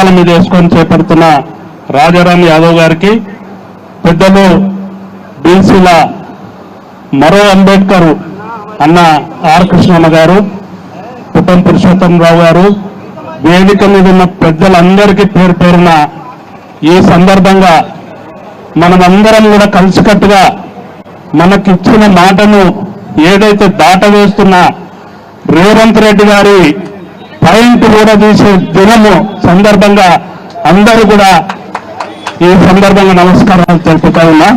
భుజాల మీద వేసుకొని చేపడుతున్న రాజారాం యాదవ్ గారికి పెద్దలు బీసీల మరో అంబేద్కర్ అన్న ఆర్ కృష్ణమ్మ గారు కుటుంబ పురుషోత్తమరావు గారు వేదిక మీద ఉన్న పెద్దలందరికీ పేరు పేరున ఈ సందర్భంగా మనమందరం కూడా కలిసికట్టుగా మనకిచ్చిన మాటను ఏదైతే దాట వేస్తున్న రేవంత్ రెడ్డి గారి పాయింట్ కూడా తీసే దినము సందర్భంగా అందరూ కూడా ఈ సందర్భంగా నమస్కారాలు తెలుపుతా ఉన్నా.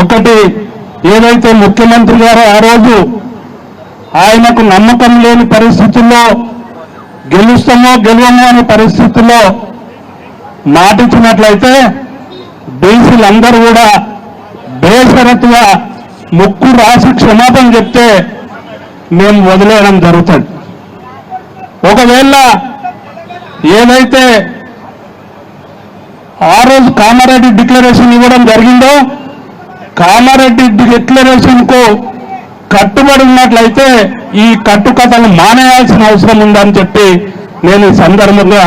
ఒకటి ఏదైతే ముఖ్యమంత్రి గారు ఆ రోజు ఆయనకు నమ్మకం లేని పరిస్థితుల్లో గెలుస్తామో గెలవమో అనే పరిస్థితుల్లో మాటిచ్చినట్లయితే బీసీలందరూ కూడా బేషరతుగా ముక్కు రాసి క్షమాపణ చెప్తే మేము వదిలేయడం జరుగుతుంది. ఒకవేళ ఏదైతే ఆ రోజు కామారెడ్డి డిక్లరేషన్ ఇవ్వడం జరిగిందో కామారెడ్డి డిక్లరేషన్కు కట్టుబడి ఉన్నట్లయితే ఈ కట్టుకథలు మానేయాల్సిన అవసరం ఉందని చెప్పి నేను ఈ సందర్భంగా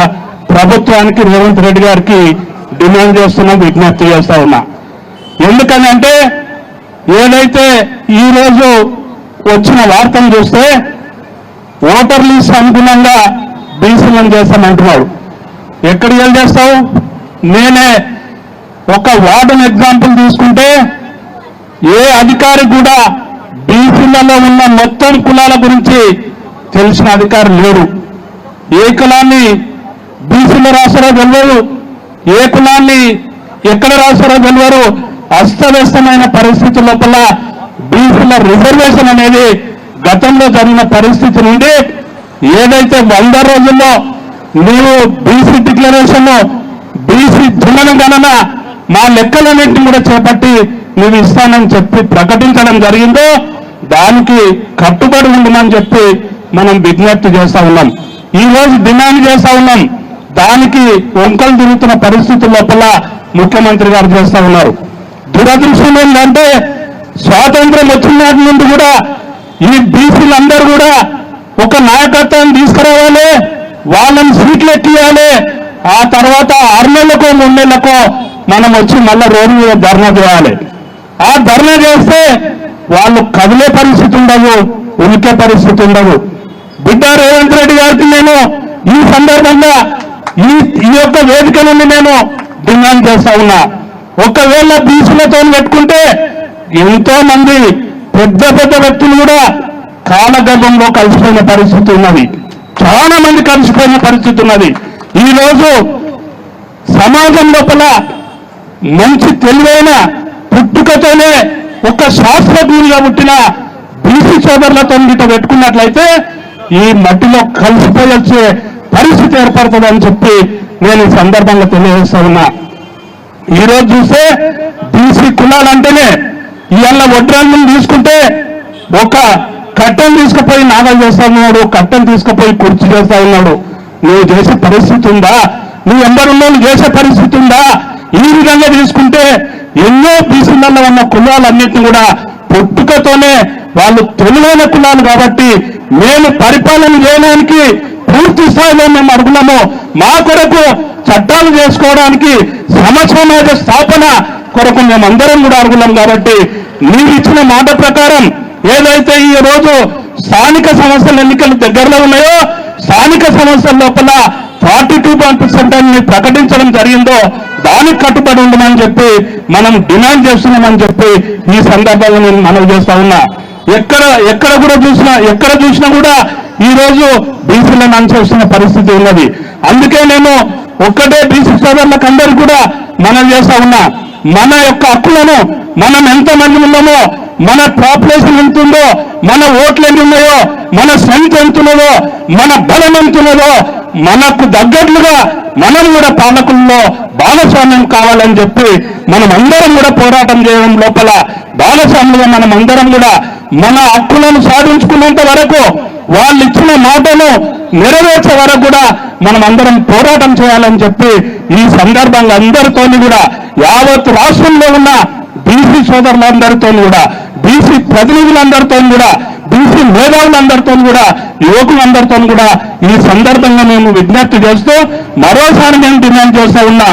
ప్రభుత్వానికి రేవంత్ రెడ్డి గారికి డిమాండ్ చేస్తున్నా విజ్ఞప్తి చేస్తా ఉన్నా. ఎందుకనంటే ఏదైతే ఈ రోజు వచ్చిన వార్తను చూస్తే ఓటర్ లిస్ట్ అనుగుణంగా బీసీలను చేస్తామంటున్నాడు ఎక్కడికి వెళ్ళి చేస్తావు? నేనే ఒక వార్డన్ ఎగ్జాంపుల్ తీసుకుంటే ఏ అధికారి కూడా బీసీలలో ఉన్న మొత్తం కులాల గురించి తెలిసిన అధికారి లేడు. ఏ కులాన్ని బీసీలో రాస్తారో తెలియదు ఏ కులాన్ని ఎక్కడ రాస్తారో తెలియరు అస్తవ్యస్తమైన పరిస్థితి లోపల బీసీల రిజర్వేషన్ అనేది గతంలో జరిగిన పరిస్థితి నుండి ఏదైతే వంద రోజుల్లో నీవు బీసీ డిక్లరేషన్ బీసీ జనగణన మా లెక్కలన్నింటినీ కూడా చేపట్టి నువ్వు ఇస్తానని చెప్పి ప్రకటించడం జరిగిందో దానికి కట్టుబడి ఉండమని చెప్పి మనం విజ్ఞప్తి చేస్తా ఉన్నాం. ఈ రోజు డిమాండ్ చేస్తా ఉన్నాం. దానికి వంకలు తిరుగుతున్న పరిస్థితి లోపల ముఖ్యమంత్రి గారు చేస్తా ఉన్నారు. దురదృష్టం ఏంటంటే స్వాతంత్రం వచ్చిన నాటి నుండి కూడా ఈ బీసీలందరూ కూడా ఒక నాయకత్వాన్ని తీసుకురావాలి వాళ్ళని సీట్లు ఎక్కియాలి. ఆ తర్వాత ఆరు నెలలకో మూడు నెలలకో మనం వచ్చి మళ్ళా రోడ్డు మీద ధర్నా చేయాలి. ఆ ధర్నా చేస్తే వాళ్ళు కదిలే పరిస్థితి ఉండదు ఉనికే పరిస్థితి ఉండదు. బిడ్డ రేవంత్ రెడ్డి గారికి నేను ఈ సందర్భంగా ఈ ఈ యొక్క వేదిక నుండి నేను డిమాండ్ చేస్తా ఉన్నా. ఒకవేళ బీసీలతో పెట్టుకుంటే ఎంతో మంది పెద్ద పెద్ద వ్యక్తులు కూడా కాలగర్భంలో కలిసిపోయిన పరిస్థితి ఉన్నది. చాలా మంది కలిసిపోయిన పరిస్థితి ఉన్నది. ఈరోజు సమాజం లోపల మంచి తెలివైన పుట్టుకతోనే ఒక శాస్త్రజ్ఞునిగా పుట్టిన బీసీ సోదరులతో గిట పెట్టుకున్నట్లయితే ఈ మట్టిలో కలిసిపోయొచ్చే పరిస్థితి ఏర్పడుతుందని చెప్పి నేను ఈ సందర్భంగా తెలియజేస్తా ఉన్నా. ఈ రోజు చూస్తే బీసీ కులాలంటేనే ఇవాళ వడ్రాలను తీసుకుంటే ఒక కట్టెను తీసుకుపోయి నాగలు చేస్తా ఉన్నాడు కట్టెను తీసుకుపోయి కుర్చీ చేస్తా ఉన్నాడు. నువ్వు చేసే పరిస్థితి ఉందా? నువ్వు ఎందరున్నో చేసే పరిస్థితి ఉందా? ఈ విధంగా తీసుకుంటే ఎన్నో బీసీలలో ఉన్న కులాలన్నింటినీ కూడా పుట్టుకతోనే వాళ్ళు తెలివైన కులాలు కాబట్టి మేము పరిపాలన చేయడానికి పూర్తి స్థాయిలో మేము అడుగున్నాము మా కొరకు చట్టాలు చేసుకోవడానికి సమసమాజ స్థాపన కొరకు మేమందరం కూడా అనుకున్నాం కాబట్టి మీరు ఇచ్చిన మాట ప్రకారం ఏదైతే ఈ రోజు స్థానిక సంస్థల ఎన్నికలు దగ్గరలో ఉన్నాయో స్థానిక సంస్థల లోపల ఫార్టీ టూ పాయింట్ అని ప్రకటించడం జరిగిందో దానికి కట్టుబడి ఉండమని చెప్పి మనం డిమాండ్ చేస్తున్నామని చెప్పి ఈ సందర్భంగా నేను మనవి చేస్తా ఉన్నా. ఎక్కడ ఎక్కడ కూడా చూసినా ఎక్కడ చూసినా కూడా ఈ రోజు బీసీలను అనుసరిస్తున్న పరిస్థితి ఉన్నది. అందుకే నేను ఒక్కటే బీసీ సోదరులకు అందరికీ కూడా మనం చేస్తా ఉన్నా. మన యొక్క హక్కులను మనం ఎంతమంది ఉన్నామో మన పాపులేషన్ ఎంత ఉందో మన ఓట్లు ఎన్ని ఉన్నాయో మన స్ట్రెంత్ ఎంత ఉన్నదో మన బలం ఎంత ఉన్నదో మనకు తగ్గట్లుగా మనం కూడా పాలకుల్లో భాగస్వామ్యం కావాలని చెప్పి మనం అందరం కూడా పోరాటం చేయడం లోపల భాగస్వామ్యంగా మనం అందరం కూడా మన హక్కులను సాధించుకునేంత వరకు వాళ్ళు ఇచ్చిన మాటను నెరవేర్చే వరకు కూడా మనం అందరం పోరాటం చేయాలని చెప్పి ఈ సందర్భంగా అందరితోని కూడా యావత్ రాష్ట్రంలో ఉన్న బీసీ సోదరులందరితో కూడా బీసీ ప్రతినిధులందరితో కూడా బీసీ మేధావులందరితో కూడా యువకులందరితో కూడా ఈ సందర్భంగా మేము విజ్ఞప్తి చేస్తూ మరోసారి మేము డిమాండ్ చేస్తూ ఉన్నా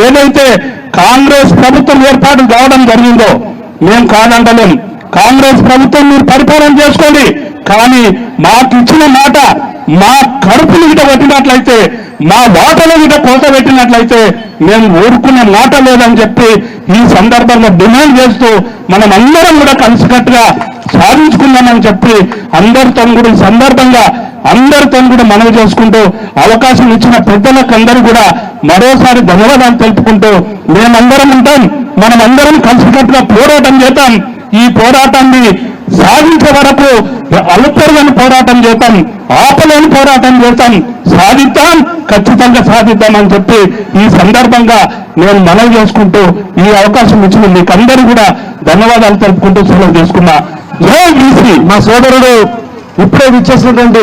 ఏదైతే కాంగ్రెస్ ప్రభుత్వం ఏర్పాటు కావడం జరిగిందో మేము కాదంటలేము కాంగ్రెస్ ప్రభుత్వం మీరు పరిపాలన చేసుకోండి. కానీ మాకు ఇచ్చిన మాట మా కడుపులు గిట కొట్టినట్లయితే మా వాటలు గిట కోత పెట్టినట్లయితే మేము ఊరుకునే మాట లేదని చెప్పి ఈ సందర్భంలో డిమాండ్ చేస్తూ మనం అందరం కూడా కలిసికట్టుగా సాధించుకుందామని చెప్పి అందరితో కూడా ఈ సందర్భంగా అందరితో కూడా మనవి చేసుకుంటూ అవకాశం ఇచ్చిన పెద్దలకు అందరూ కూడా మరోసారి ధన్యవాదాలు తెలుపుకుంటూ మేమందరం ఉంటాం. మనం అందరం కలిసికట్టుగా పోరాటం చేద్దాం. ఈ పోరాటాన్ని సాధించే వరకు అలుపెరగని పోరాటం చేద్దాం ఆపలేని పోరాటం చేద్దాం సాధిద్దాం ఖచ్చితంగా సాధిద్దాం అని చెప్పి ఈ సందర్భంగా నేను మనవి చేసుకుంటూ ఈ అవకాశం ఇచ్చిన మీకందరూ కూడా ధన్యవాదాలు తెలుపుకుంటూ సెలవు చేసుకున్నా. జై బీసీ. మా సోదరుడు ఇప్పుడే విచ్చేసినటువంటి